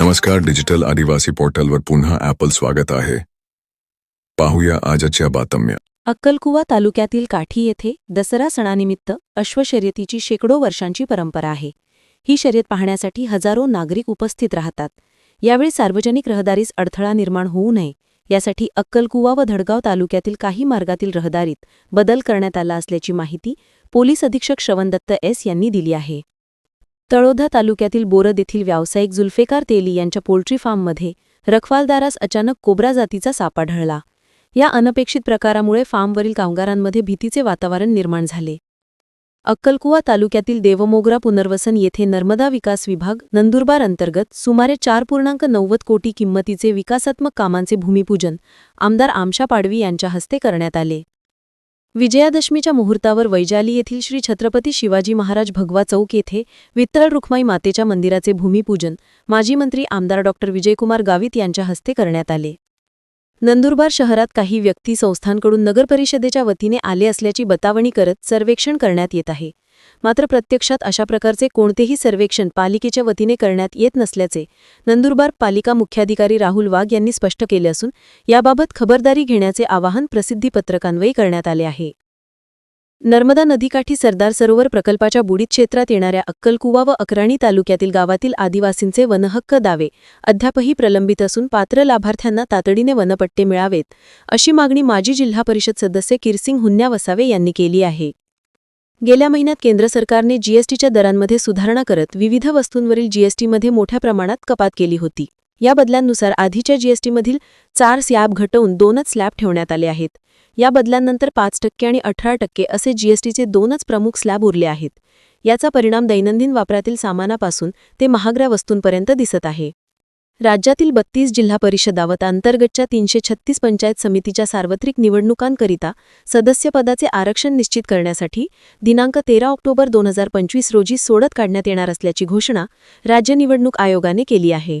नमस्कार डिजिटल आदिवासी पोर्टलवर पुन्हा ॲपल स्वागत आहे. पाहूया आजच्या बातम्या. अक्कलकुवा तालुक्यातील काठी येथे दसरा सणानिमित्त अश्वशर्यतीची शेकडो वर्षांची परंपरा आहे. ही शर्यत पाहण्यासाठी हजारो नागरिक उपस्थित राहतात. यावेळी सार्वजनिक रहदारीस अडथळा निर्माण होऊ नये यासाठी अक्कलकुवा व धडगाव तालुक्यातील काही मार्गातील रहदारीत बदल करण्यात आला असल्याची माहिती पोलीस अधीक्षक श्रवणदत्त एस यांनी दिली आहे. तळोधा तालुक्यातील बोरद येथील व्यावसायिक जुल्फेकार तेली यांच्या पोल्ट्री फार्ममध्ये रखवालदारास अचानक कोब्रा जातीचा साप आढळला या अनपेक्षित प्रकारामुळे फार्मवरील कामगारांमध्ये भीतीचे वातावरण निर्माण झाले. अक्कलकुवा तालुक्यातील देवमोगरा पुनर्वसन येथे नर्मदा विकास विभाग नंदुरबार अंतर्गत सुमारे चार पूर्णांक नव्वद कोटी किंमतीचे विकासात्मक कामांचे भूमिपूजन आमदार आमशा पाडवी यांच्या हस्ते करण्यात आले. विजयादशमीच्या मुहूर्तावर वैजाली येथील श्री छत्रपती शिवाजी महाराज भगवा चौक येथे विठ्ठल रुक्माई मातेच्या मंदिराचे भूमिपूजन माजी मंत्री आमदार डॉ विजयकुमार गावित यांच्या हस्ते करण्यात आले. नंदुरबार शहरात काही व्यक्ती संस्थांकडून नगरपरिषदेच्या वतीने आले असल्याची बतावणी करत सर्वेक्षण करण्यात येत आहे. मात्र प्रत्यक्षात अशा प्रकारचे कोणतेही सर्वेक्षण पालिकेच्या वतीने करण्यात येत नसल्याचे नंदुरबार पालिका मुख्याधिकारी राहुल वाघ यांनी स्पष्ट केले असून याबाबत खबरदारी घेण्याचे आवाहन प्रसिद्धीपत्रकान्वयी करण्यात आले आहे. नर्मदा नदीकाठी सरदार सरोवर प्रकल्पाच्या बुडीत क्षेत्रात येणाऱ्या अक्कलकुवा व अक्राणी तालुक्यातील गावातील आदिवासींचे वनहक्क दावे अद्यापही प्रलंबित असून पात्र लाभार्थ्यांना तातडीने वनपट्टे मिळावेत अशी मागणी माजी जिल्हा परिषद सदस्य किरसिंग हुन्या वसावे यांनी केली आहे. गेल्या महिन्यात केंद्र सरकारने जीएसटीच्या दरांमध्ये सुधारणा करत विविध वस्तूंवरील जीएसटीमध्ये मोठ्या प्रमाणात कपात केली होती. या बदलांनुसार आधीच्या जीएसटीमधील चार स्लॅब घटवून दोनच स्लॅब ठेवण्यात आले आहेत. या बदलांनंतर पाच टक्के आणि अठरा टक्के असे जीएसटीचे दोनच प्रमुख स्लॅब उरले आहेत. याचा परिणाम दैनंदिन वापरातील सामानापासून ते महागड्या वस्तूंपर्यंत दिसत आहे. राज्यातील बत्तीस जिल्हा परिषदा व अंतर्गतच्या तीनशे छत्तीस पंचायत समितीच्या सार्वत्रिक निवडणुकांकरिता सदस्यपदाचे आरक्षण निश्चित करण्यासाठी दिनांक तेरा ऑक्टोबर दोन हजार पंचवीस रोजी सोडत काढण्यात येणार असल्याची घोषणा राज्य निवडणूक आयोगाने केली आहे.